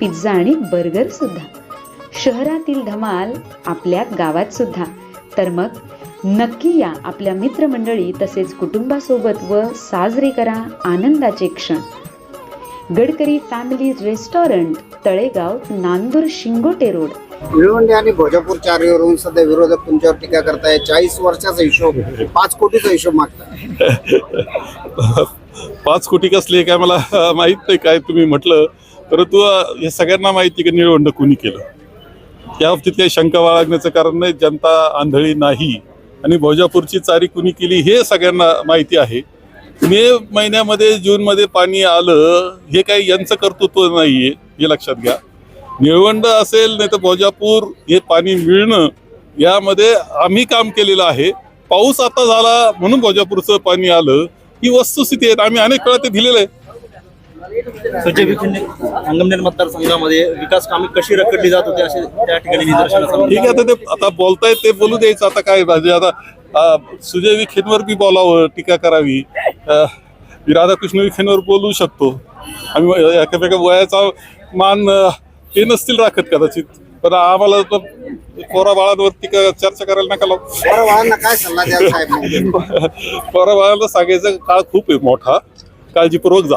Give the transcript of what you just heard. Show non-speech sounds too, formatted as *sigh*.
Pizza आणि burger सुद्धा. शहरातील धमाल आपल्या गावात सुद्धा. तर मग नक्की या आपल्या मित्रमंडळी तसेच कुटुंबासोबत व साजरे करा आनंदाचे क्षण. Gadkari family restaurant Talegaon Nandur Shingote road. Nilwande आणि भोजापूर चारीवरून सध्या विरोधक तुमच्यावर टीका करताय. चाळीस वर्षाचा हिशोब पाच कोटीचा हिशोब मागताय. *laughs* पाच कोटी कसले काय मला माहीत नाही काय तुम्ही म्हटलं. परंतु हे सगळ्यांना माहिती की निळवंड कुणी केलं? त्या बाबतीत काही शंका बाळगण्याचं कारण नाही जनता आंधळी नाही. आणि भोजापूरची चारी कुणी केली हे सगळ्यांना माहिती आहे. मे महिन्यामध्ये जूनमध्ये पाणी आलं हे काही यांचं कर्तृत्व नाही आहे हे लक्षात घ्या. निळवंड असेल नाही तर भोजापूर हे पाणी मिळणं यामध्ये आम्ही काम केलेलं आहे. पाऊस आता झाला म्हणून भोजापूरचं पाणी आलं. ही वस्तुस्थिती आहे आम्ही अनेक वेळा ते दिलेलं आहे. संजय विखेंनी संगमनेर मतदारसंघामध्ये विकास कामे कशी रखडली जात होती असे त्या ठिकाणी निदर्शनास. ठीक आहे आता ते आता बोलतायत ते बोलू द्यायचं आता काय म्हणजे आता सुजय विखेंवर बी बोलावं टीका करावी. राधाकृष्ण विखेंवर बोलू शकतो. आम्ही एकामेका वयाचा मान ते नसतील राखत कदाचित. पण आम्हाला तर पोरा बाळांवर टीका चर्चा करायला नका बाळांना काय सल्ला *laughs* पोरा बाळांना सांगायचा काळ खूप आहे मोठा. काळजीपूर्वक जा.